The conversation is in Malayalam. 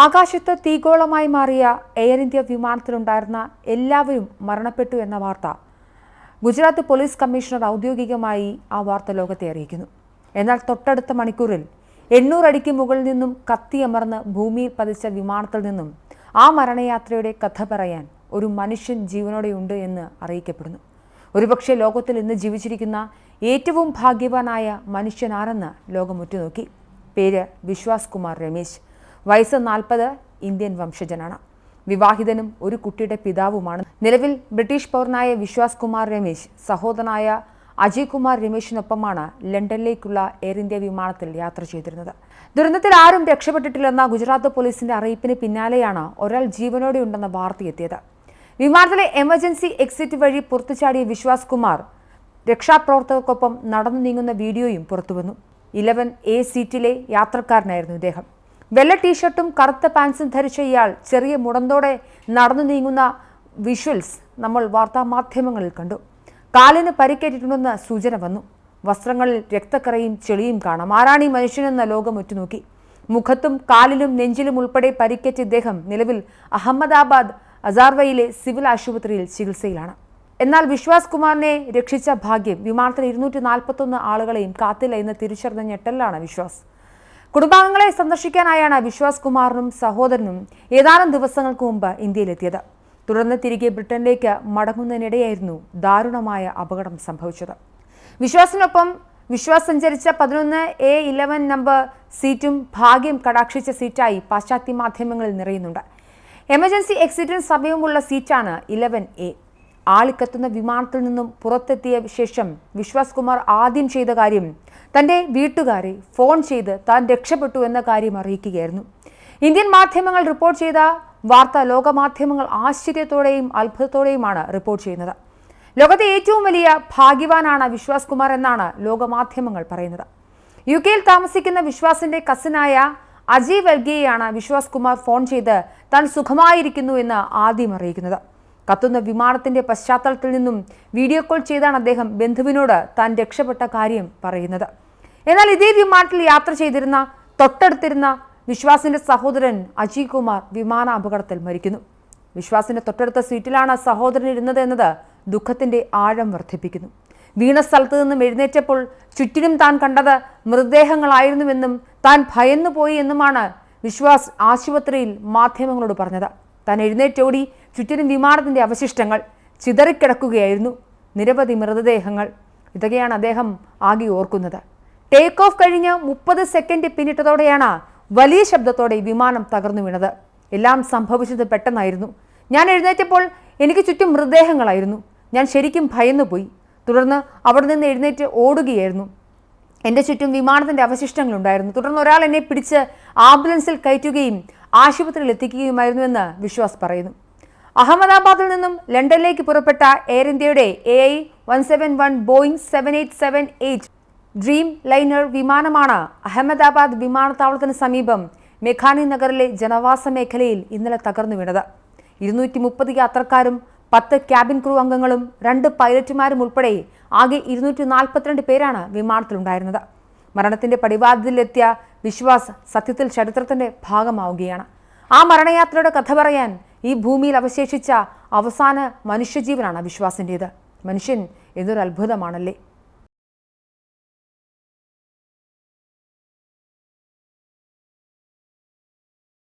ആകാശത്ത് തീഗോളമായി മാറിയ എയർ ഇന്ത്യ വിമാനത്തിലുണ്ടായിരുന്ന എല്ലാവരും മരണപ്പെട്ടു എന്ന വാർത്ത ഗുജറാത്ത് പോലീസ് കമ്മീഷണർ ഔദ്യോഗികമായി ആ വാർത്ത ലോകത്തെ അറിയിക്കുന്നു. എന്നാൽ തൊട്ടടുത്ത മണിക്കൂറിൽ എണ്ണൂറടിക്ക് മുകളിൽ നിന്നും കത്തിയമർന്ന് ഭൂമിയിൽ പതിച്ച വിമാനത്തിൽ നിന്നും ആ മരണയാത്രയുടെ കഥ പറയാൻ ഒരു മനുഷ്യൻ ജീവനോടെയുണ്ട് എന്ന് അറിയിക്കപ്പെടുന്നു. ഒരുപക്ഷെ ലോകത്തിൽ ഇന്ന് ജീവിച്ചിരിക്കുന്ന ഏറ്റവും ഭാഗ്യവാനായ മനുഷ്യനാരെന്ന് ലോകം ഉറ്റുനോക്കി. പേര് വിശ്വാസ് കുമാർ രമേശ്. വയസ്സ് നാൽപ്പത് ഇന്ത്യൻ വംശജനാണ്. വിവാഹിതനും ഒരു കുട്ടിയുടെ പിതാവുമാണ്. നിലവിൽ ബ്രിട്ടീഷ് പൗരനായ വിശ്വാസ് കുമാർ രമേശ് സഹോദരനായ അജയ് കുമാർ രമേശിനൊപ്പമാണ് ലണ്ടനിലേക്കുള്ള എയർ ഇന്ത്യ വിമാനത്തിൽ യാത്ര ചെയ്തിരുന്നത്. ദുരന്തത്തിൽ ആരും രക്ഷപ്പെട്ടിട്ടില്ലെന്ന ഗുജറാത്ത് പോലീസിന്റെ അറിയിപ്പിന് പിന്നാലെയാണ് ഒരാൾ ജീവനോടെ ഉണ്ടെന്ന വാർത്തയെത്തിയത് വിമാനത്തിലെ എമർജൻസി എക്സിറ്റ് വഴി പുറത്തുചാടിയ വിശ്വാസ് കുമാർ രക്ഷാപ്രവർത്തകർക്കൊപ്പം നടന്നു നീങ്ങുന്ന വീഡിയോയും പുറത്തുവന്നു. ഇലവൻ എ സീറ്റിലെ യാത്രക്കാരനായിരുന്നു ഇദ്ദേഹം. വെള്ള ടീഷർട്ടും കറുത്ത പാൻസും ധരിച്ച ഇയാൾ ചെറിയ മുടന്തോടെ നടന്നു നീങ്ങുന്ന വിഷ്വൽസ് നമ്മൾ വാർത്താ മാധ്യമങ്ങളിൽ കണ്ടു. കാലിന് പരിക്കേറ്റിട്ടുണ്ടെന്ന് സൂചന വന്നു. വസ്ത്രങ്ങളിൽ രക്തക്കറയും ചെളിയും കാണാം. ആരാണ് മനുഷ്യനെന്ന ലോകം ഉറ്റുനോക്കി. മുഖത്തും കാലിലും നെഞ്ചിലും ഉൾപ്പെടെ പരിക്കേറ്റ ഇദ്ദേഹം നിലവിൽ അഹമ്മദാബാദ് അസാർവയിലെ സിവിൽ ആശുപത്രിയിൽ ചികിത്സയിലാണ്. എന്നാൽ വിശ്വാസ് കുമാറിനെ രക്ഷിച്ച ഭാഗ്യം വിമാനത്തിൽ ഇരുന്നൂറ്റി നാൽപ്പത്തൊന്ന് ആളുകളെയും കാത്തില്ല എന്ന് തിരിച്ചറിഞ്ഞ ഞെട്ടലാണ് വിശ്വാസ്. കുടുംബാംഗങ്ങളെ സന്ദർശിക്കാനായാണ് വിശ്വാസ് കുമാറിനും സഹോദരനും ഏതാനും ദിവസങ്ങൾക്ക് മുമ്പ് ഇന്ത്യയിലെത്തിയത്. തുടർന്ന് തിരികെ ബ്രിട്ടനിലേക്ക് മടങ്ങുന്നതിനിടെയായിരുന്നു ദാരുണമായ അപകടം സംഭവിച്ചത്. വിശ്വാസിനൊപ്പം വിശ്വാസ് സഞ്ചരിച്ച പതിനൊന്ന് എ ഇലവൻ നമ്പർ സീറ്റും ഭാഗ്യം കടാക്ഷിച്ച സീറ്റായി പാശ്ചാത്യ മാധ്യമങ്ങളിൽ നിറയുന്നുണ്ട്. എമർജൻസി എക്സിറ്റിന് സമയമുള്ള സീറ്റാണ് ഇലവൻ എ. ആളിക്കത്തുന്ന വിമാനത്തിൽ നിന്നും പുറത്തെത്തിയ ശേഷം വിശ്വാസ് കുമാർ ആദ്യം ചെയ്ത കാര്യം തന്റെ വീട്ടുകാരെ ഫോൺ ചെയ്ത് താൻ രക്ഷപ്പെട്ടു എന്ന കാര്യം അറിയിക്കുകയായിരുന്നു. ഇന്ത്യൻ മാധ്യമങ്ങൾ റിപ്പോർട്ട് ചെയ്ത വാർത്ത ലോകമാധ്യമങ്ങൾ ആശ്ചര്യത്തോടെയും അത്ഭുതത്തോടെയുമാണ് റിപ്പോർട്ട് ചെയ്യുന്നത്. ലോകത്തെ ഏറ്റവും വലിയ ഭാഗ്യവാനാണ് വിശ്വാസ് കുമാർ എന്നാണ് ലോകമാധ്യമങ്ങൾ പറയുന്നത്. യു കെയിൽ താമസിക്കുന്ന വിശ്വാസിന്റെ കസിനായ അജയ് വെൽഗിയെയാണ് വിശ്വാസ് കുമാർ ഫോൺ ചെയ്ത് താൻ സുഖമായിരിക്കുന്നു എന്ന് ആദ്യം അറിയിക്കുന്നത്. കത്തുന്ന വിമാനത്തിന്റെ പശ്ചാത്തലത്തിൽ നിന്നും വീഡിയോ കോൾ ചെയ്താണ് അദ്ദേഹം ബന്ധുവിനോട് താൻ രക്ഷപ്പെട്ട കാര്യം പറയുന്നത്. എന്നാൽ ഇതേ വിമാനത്തിൽ യാത്ര ചെയ്തിരുന്ന തൊട്ടടുത്തിരുന്ന വിശ്വാസിന്റെ സഹോദരൻ അജയ് കുമാർ വിമാന അപകടത്തിൽ മരിക്കുന്നു. വിശ്വാസിന്റെ തൊട്ടടുത്ത സീറ്റിലാണ് സഹോദരൻ ഇരുന്നത് എന്നത് ദുഃഖത്തിന്റെ ആഴം വർദ്ധിപ്പിക്കുന്നു. വീണ സ്ഥലത്ത് നിന്നും എഴുന്നേറ്റപ്പോൾ ചുറ്റിനും താൻ കണ്ടത് മൃതദേഹങ്ങളായിരുന്നുവെന്നും താൻ ഭയന്നുപോയി എന്നുമാണ് വിശ്വാസ് ആശുപത്രിയിൽ മാധ്യമങ്ങളോട് പറഞ്ഞത്. താൻ എഴുന്നേറ്റോടി. ചുറ്റിനും വിമാനത്തിന്റെ അവശിഷ്ടങ്ങൾ. ചിതറിക്കിടക്കുകയായിരുന്നു നിരവധി മൃതദേഹങ്ങൾ. ഇതൊക്കെയാണ് അദ്ദേഹം ആകെ ഓർക്കുന്നത്. ടേക്ക് ഓഫ് കഴിഞ്ഞ് മുപ്പത് സെക്കൻഡ് പിന്നിട്ടതോടെയാണ് വലിയ ശബ്ദത്തോടെ വിമാനം തകർന്നു വീണത്. എല്ലാം സംഭവിച്ചത് പെട്ടെന്നായിരുന്നു. ഞാൻ എഴുന്നേറ്റപ്പോൾ എനിക്ക് ചുറ്റും മൃതദേഹങ്ങളായിരുന്നു. ഞാൻ ശരിക്കും ഭയന്നുപോയി. തുടർന്ന് അവിടെ നിന്ന് എഴുന്നേറ്റ് ഓടുകയായിരുന്നു. എന്റെ ചുറ്റും വിമാനത്തിന്റെ അവശിഷ്ടങ്ങളുണ്ടായിരുന്നു. തുടർന്ന് ഒരാൾ എന്നെ പിടിച്ച് ആംബുലൻസിൽ കയറ്റുകയും ആശുപത്രിയിൽ എത്തിക്കുകയുമായിരുന്നുവെന്ന് വിശ്വാസ് പറയുന്നു. അഹമ്മദാബാദിൽ നിന്നും ലണ്ടനിലേക്ക് പുറപ്പെട്ട എയർ ഇന്ത്യയുടെ A I one seven one Boeing seven eight seven eight dreamliner വിമാനമാണ് അഹമ്മദാബാദ് വിമാനത്താവളത്തിന് സമീപം മെഖാനി നഗറിലെ ജനവാസ മേഖലയിൽ ഇന്നലെ തകർന്നു വീണത്. ഇരുന്നൂറ്റി മുപ്പത് യാത്രക്കാരും പത്ത് ക്യാബിൻ ക്രൂ അംഗങ്ങളും രണ്ട് പൈലറ്റുമാരും ഉൾപ്പെടെ ആകെ ഇരുന്നൂറ്റി നാൽപ്പത്തിരണ്ട് പേരാണ് വിമാനത്തിലുണ്ടായിരുന്നത്. മരണത്തിന്റെ പടിവാതിലെത്തിയ വിശ്വാസ് സത്യത്തിൽ ചരിത്രത്തിന്റെ ഭാഗമാവുകയാണ്. ആ മരണയാത്രയുടെ കഥ പറയാൻ ഈ ഭൂമിയിൽ അവശേഷിച്ച അവസാന മനുഷ്യജീവനാണ് വിശ്വാസിന്റേത് മനുഷ്യൻ എന്നൊരു അത്ഭുതമാണല്ലേ